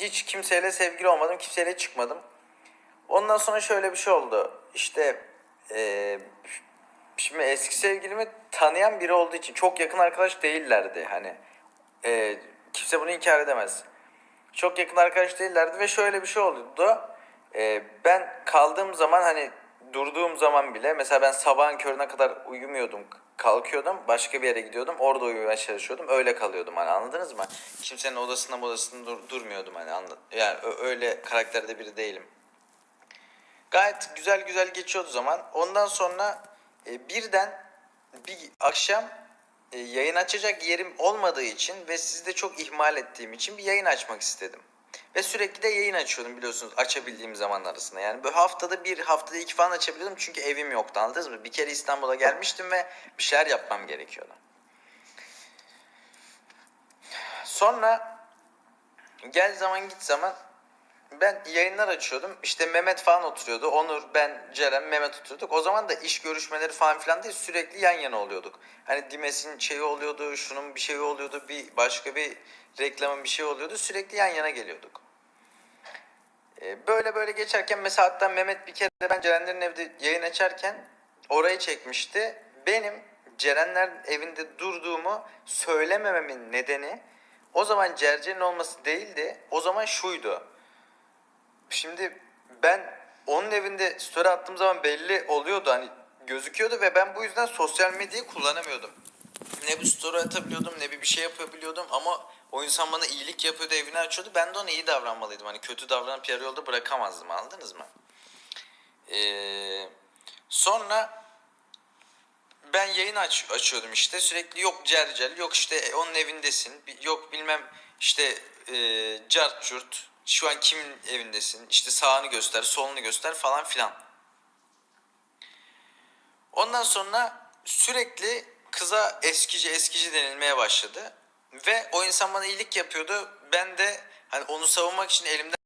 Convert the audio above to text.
hiç kimseyle sevgili olmadım, kimseyle çıkmadım. Ondan sonra şöyle bir şey oldu. İşte eee, şimdi eski sevgilimi tanıyan biri olduğu için çok yakın arkadaş değillerdi. Hani eee, kimse bunu inkar edemez. Çok yakın arkadaş değillerdi ve şöyle bir şey oldu. Eee, ben kaldığım zaman hani durduğum zaman bile mesela ben sabahın körüne kadar uyumuyordum. Kalkıyordum başka bir yere gidiyordum orada uyumaya çalışıyordum öyle kalıyordum hani anladınız mı? Kimsenin odasında odasında dur, durmuyordum hani anla, yani öyle karakterde biri değilim. Gayet güzel güzel geçiyordu zaman. Ondan sonra e, birden bir akşam e, yayın açacak yerim olmadığı için ve sizi de çok ihmal ettiğim için bir yayın açmak istedim. Ve sürekli de yayın açıyordum biliyorsunuz açabildiğim zaman arasında. Yani böyle haftada bir, haftada iki falan açabiliyordum çünkü evim yoktu anladınız mı? Bir kere İstanbul'a gelmiştim ve bir şeyler yapmam gerekiyordu. Sonra gel zaman git zaman ben yayınlar açıyordum. İşte Mehmet falan oturuyordu. Onur, ben, Ceren, Mehmet oturuyorduk. O zaman da iş görüşmeleri falan filan değil sürekli yan yana oluyorduk. Hani Dimes'in şeyi oluyordu, şunun bir şeyi oluyordu, bir başka bir reklamın bir şey oluyordu. Sürekli yan yana geliyorduk. Ee, böyle böyle geçerken mesela hatta Mehmet bir kere ben Cerenlerin evde yayın açarken orayı çekmişti. Benim Cerenlerin evinde durduğumu söylemememin nedeni o zaman Cercer'in olması değildi. O zaman şuydu. Şimdi ben onun evinde story attığım zaman belli oluyordu hani gözüküyordu ve ben bu yüzden sosyal medyayı kullanamıyordum. Ne bir story atabiliyordum ne bir bir şey yapabiliyordum ama o insan bana iyilik yapıyordu evini açıyordu ben de ona iyi davranmalıydım. Hani kötü davranıp yarı yolda bırakamazdım anladınız mı? Ee, sonra ben yayın aç, açıyordum işte sürekli yok cercel yok işte e, onun evindesin yok bilmem işte e, cart curt şu an kimin evindesin? İşte sağını göster solunu göster falan filan. Ondan sonra sürekli kıza eskici eskici denilmeye başladı. Ve o insan bana iyilik yapıyordu. Ben de hani onu savunmak için elimden